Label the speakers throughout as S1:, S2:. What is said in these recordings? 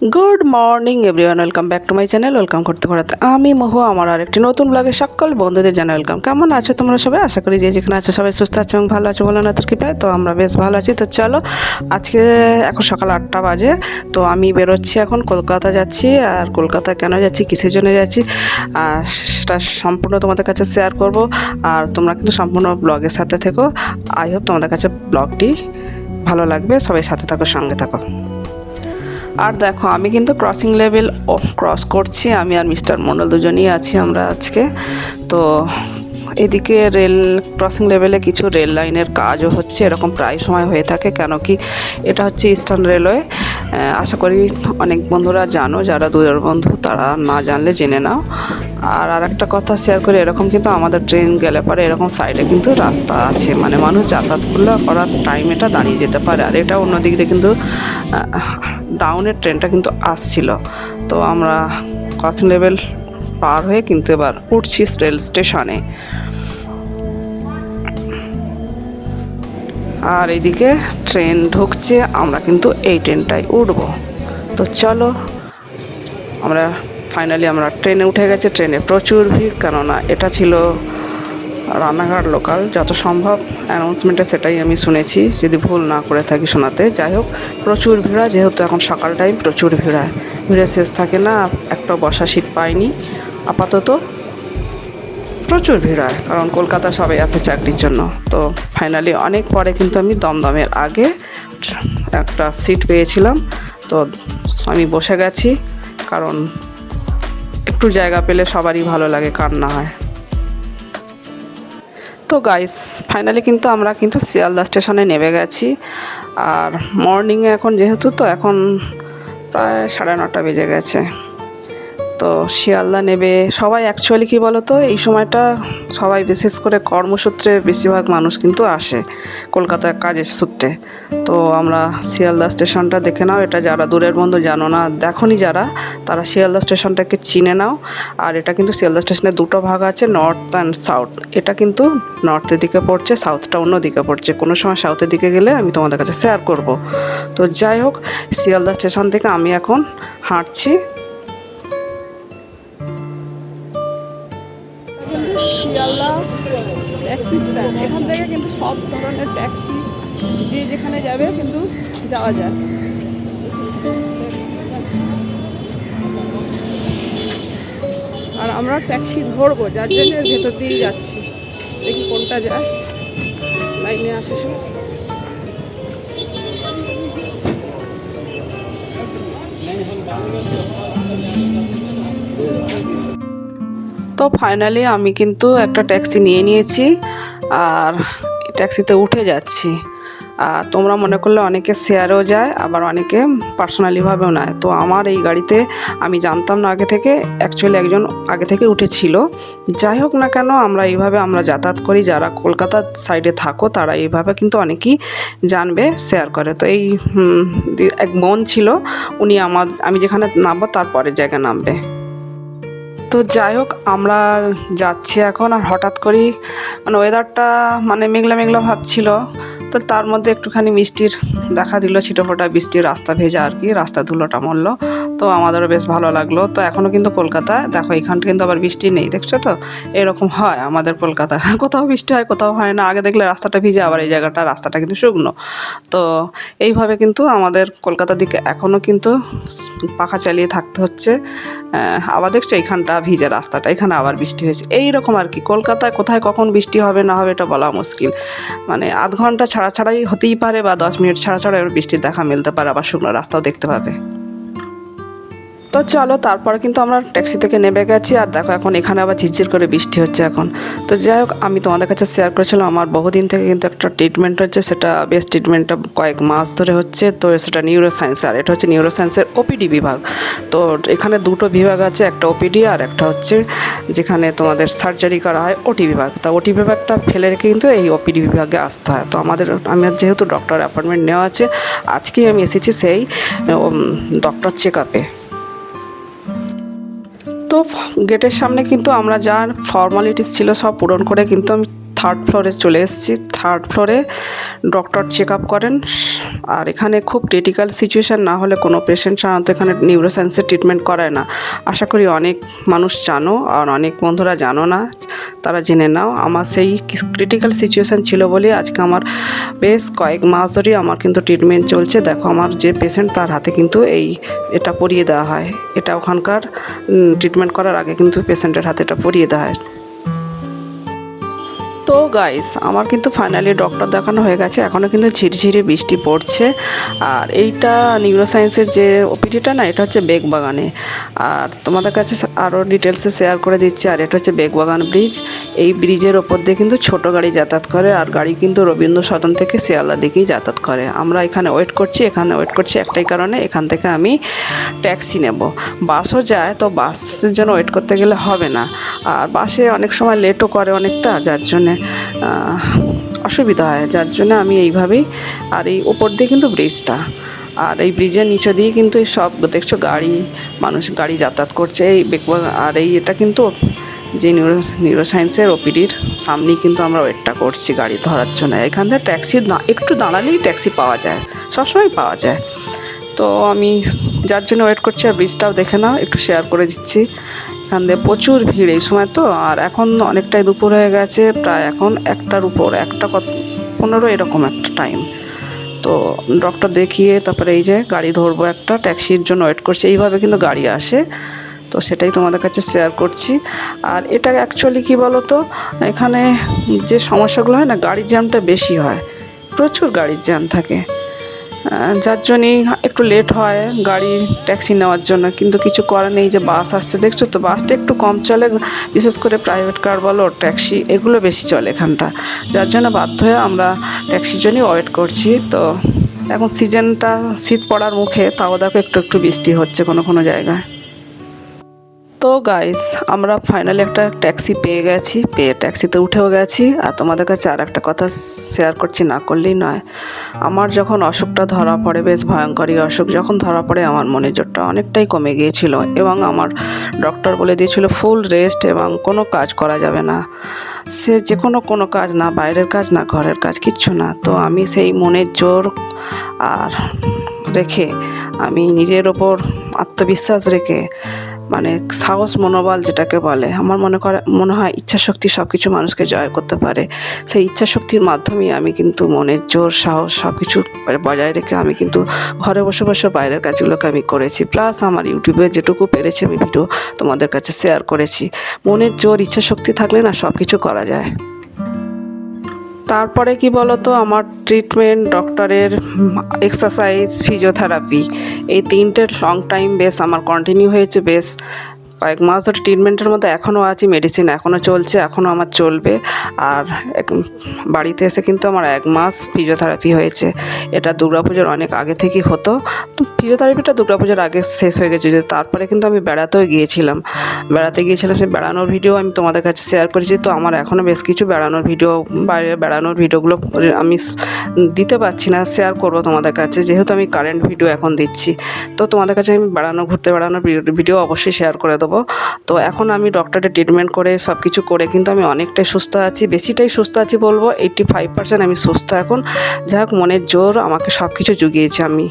S1: Good morning everyone welcome back to my channel welcome করতে করতে আমি মহু, আমার আর একটি নতুন ব্লগে সকল বন্ধুদের জানাই ওয়েলকাম কেমন আছো তোমরা সবাই? আশা করি যে যেখানে আছো সবাই সুস্থ আছো এবং ভালো আছো বলো না তোর কৃপায়। তো আমরা বেশ ভালো আছি। তো চলো, আজকে এখন সকাল আটটা বাজে। তো আমি বেরোচ্ছি এখন, কলকাতা যাচ্ছি। আর কলকাতা কেন যাচ্ছি, কিসের জন্য যাচ্ছি, আর সেটা সম্পূর্ণ তোমাদের কাছে শেয়ার করব। আর তোমরা কিন্তু সম্পূর্ণ ব্লগের সাথে থেকো। আই হোপ তোমাদের কাছে ব্লগটি ভালো লাগবে। সবাই সাথে থাকো, সঙ্গে থাকো। আর দেখো, আমি কিন্তু ক্রসিং লেভেল ক্রস করছি, আমি আর মিস্টার মন্ডল দুজনেই আছি আমরা আজকে। তো এদিকে রেল ক্রসিং লেভেলে কিছু রেল লাইনের কাজও হচ্ছে, এরকম প্রায় সময় হয়ে থাকে, কেন কি এটা হচ্ছে ইস্টার্ন রেলওয়ে আশা করি অনেক বন্ধুরা জানো, যারা দূরের বন্ধু তারা না জানলে জেনে নাও। আর আর একটা কথা শেয়ার করি, এরকম কিন্তু আমাদের ট্রেন গেলে পরে এরকম সাইডে কিন্তু রাস্তা আছে মানে মানুষ যাতায়াত করলে করার টাইম এটা দাঁড়িয়ে যেতে পারে। আর এটা অন্য দিক দিয়ে কিন্তু ডাউনের ট্রেনটা কিন্তু আসছিল। তো আমরা ক্রসিং লেভেল পার হয়ে কিন্তু এবার উঠছি রেল স্টেশনে। আর এইদিকে ট্রেন ঢুকছে, আমরা কিন্তু এই ট্রেনটাই উঠবো। তো চলো, আমরা ফাইনালি আমরা ট্রেনে উঠে গেছে, ট্রেনে প্রচুর ভিড়, কেননা এটা ছিল রানাঘাট লোকাল যত সম্ভব অ্যানাউন্সমেন্টে সেটাই আমি শুনেছি, যদি ভুল না করে থাকি শোনাতে। যাই হোক, প্রচুর ভিড় যেহেতু এখন সকাল টাইম প্রচুর ভিড় ভিড়ের শেষ থাকে না, একটা বসা সিট পাইনি। আপাতত প্রচুর ভিড় হয়, কারণ কলকাতা সবাই আসে চাকরির জন্য। তো ফাইনালি অনেক পরে কিন্তু আমি দমদমের আগে একটা সিট পেয়েছিলাম। তো আমি বসে গেছি, কারণ একটু জায়গা পেলে সবারই ভালো লাগে কার না হয়। তো গাইস ফাইনালি কিন্তু আমরা কিন্তু শিয়ালদা স্টেশনে নেমে গেছি। আর মর্নিংয়ে এখন যেহেতু, তো এখন প্রায় সাড়ে নটা বেজে গেছে। তো শিয়ালদা নেবে। সবাই অ্যাকচুয়ালি কী বলো তো এই সময়টা সবাই বিশেষ করে কর্মসূত্রে বেশিরভাগ মানুষ কিন্তু আসে কলকাতার কাজের সূত্রে। তো আমরা শিয়ালদা স্টেশনটা দেখে নাও, এটা যারা দূরের বন্ধু জানো না, দেখনি যারা, তারা শিয়ালদা স্টেশনটাকে চিনে নাও। আর এটা কিন্তু শিয়ালদা স্টেশনের দুটো ভাগ আছে নর্থ অ্যান্ড সাউথ এটা কিন্তু নর্থের দিকে পড়ছে সাউথটা অন্য দিকে পড়ছে। কোনো সময় সাউথের দিকে গেলে আমি তোমাদের কাছে শেয়ার করব। তো যাই হোক, শিয়ালদা স্টেশন থেকে আমি এখন হাঁটছি।
S2: স্ট্যান্ড এখান থেকে কিন্তু সব ধরনের ট্যাক্সি যে যেখানে যাবে কিন্তু যাওয়া যায়। আর আমরা ট্যাক্সি ধরবো, যার জন্য ভেতর দিয়ে যাচ্ছি। দেখি কোনটা যায়। লাইনে আসে সব।
S1: তো ফাইনালি আমি কিন্তু একটা ট্যাক্সি নিয়ে নিয়েছি আর ট্যাক্সিতে উঠে যাচ্ছি। আর তোমরা মনে করলে অনেকে শেয়ারেও যায়, আবার অনেকে পার্সোনালিভাবেও নেয়। তো আমার এই গাড়িতে আমি জানতাম না আগে থেকে অ্যাকচুয়ালি একজন আগে থেকে উঠেছিল। যাই হোক না কেন, আমরা এইভাবে আমরা যাতায়াত করি। যারা কলকাতার সাইডে থাকো, তারা এইভাবে কিন্তু অনেকেই জানবে শেয়ার করে। তো এই এক বোন ছিল, উনি আমার, আমি যেখানে নামবো তার পরের জায়গায় নামবে। তো যাই হোক, আমরা যাচ্ছি এখন আর হঠাৎ করেই মানে ওয়েদারটা মানে মেঘলা মেঘলা ভাব ছিল। তো তার মধ্যে একটুখানি মিষ্টির দেখা দিল, ছিটোফোটা বৃষ্টির রাস্তা ভেজা আর কি, রাস্তা ধুলোটা মরল। তো আমাদেরও বেশ ভালো লাগল। তো এখনও কিন্তু কলকাতায়, দেখো এখানটা কিন্তু আবার বৃষ্টি নেই, দেখছ তো? এরকম হয় আমাদের কলকাতা কোথাও বৃষ্টি হয়, কোথাও হয় না। আগে দেখলে রাস্তাটা ভিজে, আবার এই জায়গাটা, রাস্তাটা কিন্তু শুকনো। তো এইভাবে কিন্তু আমাদের কলকাতার দিকে এখনও কিন্তু পাখা চালিয়ে থাকতে হচ্ছে। আবার দেখছ এইখানটা ভিজে রাস্তাটা, এখানে আবার বৃষ্টি হয়েছে। এই রকম আর কি, কলকাতায় কোথায় কখন বৃষ্টি হবে না হবে এটা বলা মুশকিল। মানে আধ ঘণ্টা ছাড়া ছাড়াই হতেই পারে বা দশ মিনিট ছাড়া ছাড়া বৃষ্টির দেখা মিলতে পারে, আবার শুকনো রাস্তাও দেখতে পাবে। তো চলো, তারপরে কিন্তু আমরা ট্যাক্সি থেকে নেমে গেছি। আর দেখো, এখন এখানে আবার ঝিরঝির করে বৃষ্টি হচ্ছে এখন। তো যাই হোক, আমি তোমাদের কাছে শেয়ার করেছিলাম, আমার বহুদিন থেকে কিন্তু একটা ট্রিটমেন্ট হচ্ছে। সেটা বেস্ট ট্রিটমেন্টটা কয়েক মাস ধরে হচ্ছে। তো সেটা নিউরো সায়েন্স আর এটা হচ্ছে নিউরো সায়েন্সের ওপিডি বিভাগ। তো এখানে দুটো বিভাগ আছে, একটা ওপিডি আর একটা হচ্ছে যেখানে তোমাদের সার্জারি করা হয় ওটি বিভাগ। তা ওটি বিভাগটা ফেলে রেখে কিন্তু এই ওপিডি বিভাগে আসতে হয়। তো আমাদের আমার যেহেতু ডক্টর অ্যাপয়েন্টমেন্ট নেওয়া আছে, আজকেই আমি এসেছি সেই ডক্টর চেক আপে গেটের সামনে কিন্তু আমরা যার ফর্মালিটিস ছিল সব পূরণ করে কিন্তু আমি থার্ড ফ্লোরে চলে এসেছি। থার্ড ফ্লোরে ডক্টর চেক আপ করেন। আর এখানে খুব ক্রিটিক্যাল সিচুয়েশান না হলে কোনো পেশেন্ট সাধারণত এখানে নিউরোসায়েন্সের ট্রিটমেন্ট করায় না। আশা করি অনেক মানুষ জানো আর অনেক বন্ধুরা জানো না, তারা জেনে নাও। আমার সেই ক্রিটিক্যাল সিচুয়েশান ছিল বলে আজকে আমার বেশ কয়েক মাস ধরেই আমার কিন্তু ট্রিটমেন্ট চলছে। দেখো আমার যে পেশেন্ট তার হাতে কিন্তু এই এটা পরিয়ে দেওয়া হয়। এটা ওখানকার ট্রিটমেন্ট করার আগে কিন্তু পেশেন্টের হাতে এটা পরিয়ে দেওয়া হয়। তো গাইস আমার কিন্তু ফাইনালি ডক্টর দেখানো হয়ে গেছে। এখনও কিন্তু ঝিরঝিরে বৃষ্টি পড়ছে। আর এইটা নিউরোসায়েন্সের যে ওপিডিটা না, এটা হচ্ছে বেগবাগানে। আর তোমাদের কাছে আরও ডিটেলসে শেয়ার করে দিচ্ছি। আর এটা হচ্ছে বেগবাগান ব্রিজ এই ব্রিজের ওপর দিয়ে কিন্তু ছোট গাড়ি যাতায়াত করে। আর গাড়ি কিন্তু রবীন্দ্র সদন থেকে শিয়ালদা দিকেই যাতায়াত করে। আমরা এখানে ওয়েট করছি, এখানে ওয়েট করছি একটাই কারণে এখান থেকে আমি ট্যাক্সি নেব। বাসও যায়, তো বাসের জন্য ওয়েট করতে গেলে হবে না। আর বাসে অনেক সময় লেটও করে অনেকটা, যার জন্যে অসুবিধা হয়। যার জন্য আমি এইভাবেই আর এই ওপর দিয়ে কিন্তু ব্রিজটা আর এই ব্রিজের নিচে দিয়ে কিন্তু এই সব দেখছ গাড়ি, মানুষ গাড়ি যাতায়াত করছে। এই বেকবা- আর এই এটা কিন্তু যে নিউরো নিউরোসায়েন্সের ওপিডির সামনেই কিন্তু আমরা ওয়েটটা করছি গাড়ি ধরার জন্য। এখান থেকে ট্যাক্সি একটু দাঁড়ালেই ট্যাক্সি পাওয়া যায়। সবসময় পাওয়া যায়। তো আমি যার জন্য ওয়েট করছি আর ব্রিজটাও দেখে নাও, একটু শেয়ার করে দিচ্ছি। এখান দিয়ে প্রচুর ভিড় এই সময় তো, আর এখন অনেকটাই দুপুর হয়ে গেছে, প্রায় এখন একটার উপর, একটা কত, পনেরো এরকম একটা টাইম তো ডক্টর দেখিয়ে তারপরে এই যে গাড়ি ধরবো একটা ট্যাক্সির জন্য ওয়েট করছি, এইভাবে কিন্তু গাড়ি আসে। তো সেটাই তোমাদের কাছে শেয়ার করছি। আর এটা অ্যাকচুয়ালি কী বলো তো এখানে যে সমস্যাগুলো হয় না, গাড়ির জ্যামটা বেশি হয়। প্রচুর গাড়ির জ্যাম থাকে। যার জন্যই একটু লেট হয় গাড়ি ট্যাক্সি নেওয়ার জন্য। কিন্তু কিছু করার নেই যে বাস আসছে। দেখছ তো বাসটা একটু কম চলে, বিশেষ করে প্রাইভেট কার বলো ট্যাক্সি এগুলো বেশি চলে এখানটা। যার জন্য বাধ্য হয়ে আমরা ট্যাক্সির জন্যই ওয়েট করছি। তো এখন সিজনটা শীত পড়ার মুখে, তাও দেখো একটু একটু বৃষ্টি হচ্ছে কোনো কোনো জায়গায়। তো গাইস আমরা ফাইনালি একটা ট্যাক্সি পেয়ে গেছি, পেয়ে ট্যাক্সিতে উঠেও গেছি। আর তোমাদের কাছে আর একটা কথা শেয়ার করছি, না করলেই নয়। আমার যখন অসুখটা ধরা পড়ে, বেশ ভয়ঙ্করই অসুখ, যখন ধরা পড়ে আমার মনের জোরটা অনেকটাই কমে গিয়েছিল এবং আমার ডক্টর বলে দিয়েছিল ফুল রেস্ট এবং কোনো কাজ করা যাবে না। সে যে কোনো কোনো কাজ না, বাইরের কাজ না, ঘরের কাজ, কিচ্ছু না। তো আমি সেই মনের জোর আর রেখে, আমি নিজের ওপর আত্মবিশ্বাস রেখে মানে সাহস মনোবল যেটাকে বলে, আমার মনে করে, মনে হয় ইচ্ছাশক্তি সব কিছু মানুষকে জয় করতে পারে। সেই ইচ্ছাশক্তির মাধ্যমেই আমি কিন্তু মনের জোর, সাহস সব কিছু বজায় রেখে আমি কিন্তু ঘরে বসে বসে বাইরের কাজগুলোকে আমি করেছি। প্লাস আমার ইউটিউবে যেটুকু পেরেছি আমি ভিডিও তোমাদের কাছে শেয়ার করেছি। মনের জোর, ইচ্ছাশক্তি থাকলে না সব কিছু করা যায়। তারপরে কি বলতো? আমার ট্রিটমেন্ট ডক্টরের এক্সারসাইজ ফিজিওথেরাপি এই তিনটের লং টাইম বেশ আমার কন্টিনিউ হয়েছে বেশ কয়েক মাস ধরে ট্রিটমেন্টের মধ্যে এখনও আছি মেডিসিন এখনও চলছে, এখনও আমার চলবে। আর বাড়িতে এসে কিন্তু আমার এক মাস ফিজিওথেরাপি হয়েছে। এটা দুর্গাপুজোর অনেক আগে থেকেই হতো। তো ফিজিওথেরাপিটা দুর্গাপুজোর আগে শেষ হয়ে গেছে, যে তারপরে কিন্তু আমি বেড়াতেও গিয়েছিলাম। বেড়াতে গিয়েছিলাম, সেই বেড়ানোর ভিডিও আমি তোমাদের কাছে শেয়ার করেছি। তো আমার এখনও বেশ কিছু বেড়ানোর ভিডিও বাইরে বেড়ানোর ভিডিওগুলো আমি দিতে পারছি না শেয়ার করব তোমাদের কাছে। যেহেতু আমি কারেন্ট ভিডিও এখন দিচ্ছি। তো তোমাদের কাছে আমি বেড়ানো, ঘুরতে বেড়ানোর ভিডিও অবশ্যই শেয়ার করে দেবো। তো এখন আমি ডক্টরের ট্রিটমেন্ট করে সব কিছু করে কিন্তু আমি অনেকটাই সুস্থ আছি, বেশিটাই সুস্থ আছি বলব এইট্টি ফাইভ পার্সেন্ট আমি সুস্থ এখন। যাই হোক মনের জোর, আমাকে সব কিছু জুগিয়েছে আমি।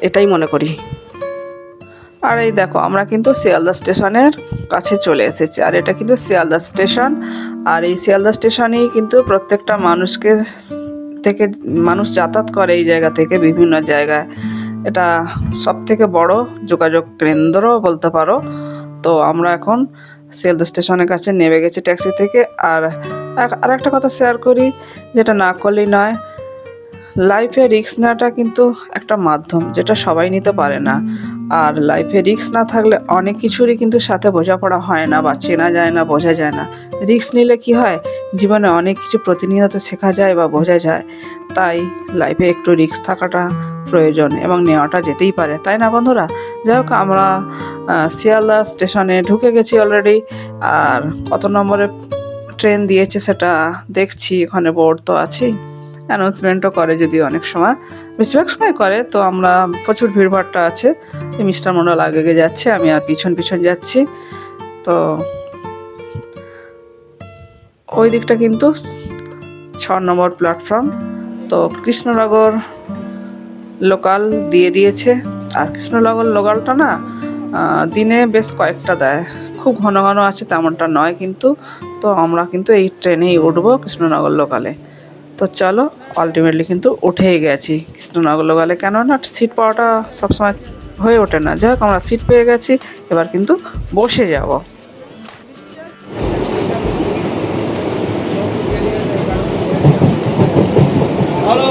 S1: এটাই মনে করি। আর এই দেখো, আমরা কিন্তু শিয়ালদা স্টেশনের কাছে চলে এসেছি। আর এটা কিন্তু শিয়ালদা স্টেশন। আর এই শিয়ালদা স্টেশনেই কিন্তু প্রত্যেকটা মানুষকে থেকে, মানুষ যাতায়াত করে এই জায়গা থেকে, বিভিন্ন জায়গায়। এটা সব থেকে বড় যোগাযোগ কেন্দ্র বলতে পারো। তো আমরা এখন শিয়ালদা স্টেশনের কাছে নেমে গেছি ট্যাক্সি থেকে। আর আর একটা কথা শেয়ার করি, যেটা না করলেই নয় লাইফে রিক্স নেওয়াটা কিন্তু একটা মাধ্যম, যেটা সবাই নিতে পারে না। আর লাইফে রিস্ক না থাকলে অনেক কিছুরই কিন্তু সাথে বোঝাপড়া হয় না বা চেনা যায় না, বোঝা যায় না। রিস্ক নিলে কি হয়? জীবনে অনেক কিছু প্রতিনিয়ত শেখা যায় বা বোঝা যায়। তাই লাইফে একটু রিস্ক থাকাটা প্রয়োজন এবং নেওয়াটা যেতেই পারে, তাই না বন্ধুরা? যাই হোক, আমরা শিয়ালদা স্টেশনে ঢুকে গেছি অলরেডি আর কত নম্বরে ট্রেন দিয়েছে সেটা দেখছি, ওখানে বোর্ড তো আছেই। অ্যানাউন্সমেন্টও করে যদি অনেক সময়। বেশিরভাগ সময় করে, তো আমরা প্রচুর ভিড়ভাড়টা আছে। মিস্টার মন্ডল আগে আগে যাচ্ছে, আমি আর পিছন পিছন যাচ্ছি। তো ওই দিকটা কিন্তু ছ নম্বর প্ল্যাটফর্ম তো কৃষ্ণনগর লোকাল দিয়ে দিয়েছে। আর কৃষ্ণনগর লোকালটা না দিনে বেশ কয়েকটা দেয়। খুব ঘন ঘন আছে তেমনটা নয় কিন্তু। তো আমরা কিন্তু এই ট্রেনেই উঠবো কৃষ্ণনগর লোকালে তো চলো আলটিমেটলি কিন্তু উঠেই গেছি। কৃষ্ণনগর লোকালে কেননা সিট পাওয়াটা সবসময় হয়ে ওঠে না। যাই হোক আমরা সিট পেয়ে গেছি এবার কিন্তু বসে যাব।
S3: হ্যালো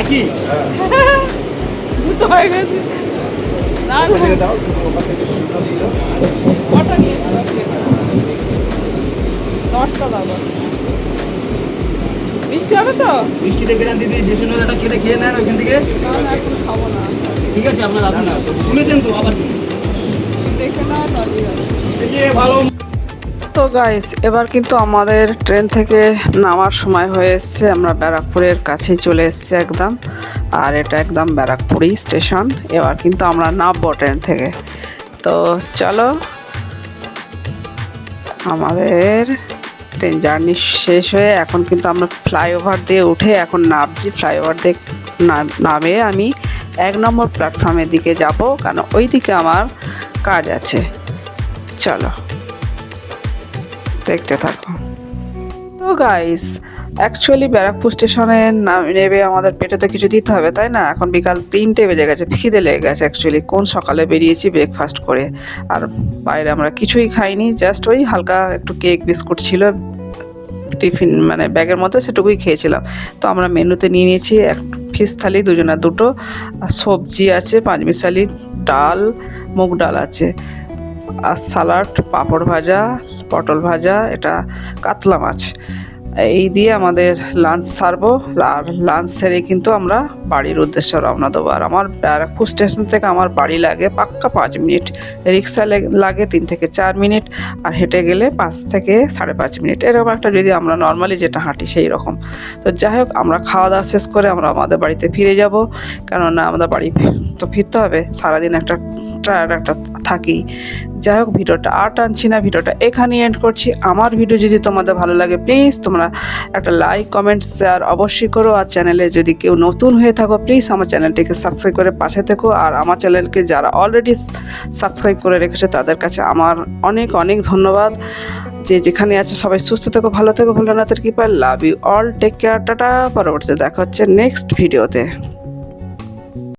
S3: একই।
S2: হয়ে গেছে। দাদা মিষ্টি হবে তো?
S3: যে শুনে একটা কেটে খেয়ে নেন ওইখান থেকে। ঠিক আছে আপনার আপনার শুনেছেন তো আবার?
S2: দেখে। না
S3: ভালো
S1: তো গাইস এবার কিন্তু আমাদের ট্রেন থেকে নামার সময় হয়ে এসছে। আমরা ব্যারাকপুরের কাছে চলে এসেছি একদম। আর এটা একদম ব্যারাকপুরই স্টেশন এবার কিন্তু আমরা নামবো ট্রেন থেকে। তো চলো, আমাদের ট্রেন জার্নি শেষ হয়ে এখন কিন্তু আমরা ফ্লাইওভার দিয়ে উঠে এখন নামছি। ফ্লাইওভার দিয়ে নামে আমি এক নম্বর প্ল্যাটফর্মের দিকে যাব। কারণ ওই দিকে আমার কাজ আছে। চলো। দেখতে থাকো তো গাইস অ্যাকচুয়ালি ব্যারাকপুর স্টেশনে নেবে আমাদের পেটে তো কিছু দিতে হবে, তাই না? এখন বিকাল তিনটে বেজে গেছে, খিদে লেগে গেছে অ্যাকচুয়ালি কোন সকালে বেরিয়েছি ব্রেকফাস্ট করে? আর বাইরে আমরা কিছুই খাইনি জাস্ট ওই হালকা একটু কেক বিস্কুট ছিল, টিফিন মানে ব্যাগের মধ্যে সেটুকুই খেয়েছিলাম। তো আমরা মেনুতে নিয়ে নিয়েছি এক ফিস থালি, দুজনের দুটো। আর সবজি আছে পাঁচমিশালি ডাল, মুগ ডাল আছে। আর সালাড পাঁপড় ভাজা পটল ভাজা এটা কাতলা মাছ। এই দিয়ে আমাদের লাঞ্চ সারবো। আর লাঞ্চ সেরে কিন্তু আমরা বাড়ির উদ্দেশ্যে রওনা দেবো। আর আমার ব্যারাকপুর স্টেশন থেকে আমার বাড়ি লাগে পাক্কা পাঁচ মিনিট। রিক্সা লাগে তিন থেকে চার মিনিট। আর হেঁটে গেলে পাঁচ থেকে সাড়ে পাঁচ মিনিট। এরকম একটা যদি আমরা নর্মালি যেটা হাঁটি সেই রকম। তো যাই হোক, আমরা খাওয়া দাওয়া শেষ করে আমরা আমাদের বাড়িতে ফিরে যাব। কেননা আমাদের বাড়ি তো ফিরতে হবে। সারাদিন একটা টায়ার্ড একটা থাকি। যাই হোক, ভিডিওটা আর টানছি না। ভিডিওটা এখানেই এন্ড করছি। আমার ভিডিও যদি তোমাদের ভালো লাগে প্লিজ তোমরা একটা লাইক কমেন্ট শেয়ার অবশ্যই করো। আর চ্যানেলে যদি কেউ নতুন হয়ে থাকো প্লিজ আমার চ্যানেলটিকে সাবস্ক্রাইব করে পাশে থেকো। আর আমার চ্যানেলকে যারা অলরেডি সাবস্ক্রাইব করে রেখেছে, তাদের কাছে আমার অনেক অনেক ধন্যবাদ। যে যেখানে আছে, সবাই সুস্থ থেকো, ভালো থেকো তার কৃপায়। Love you all take care tata. পরবর্তীতে দেখা হচ্ছে নেক্সট ভিডিওতে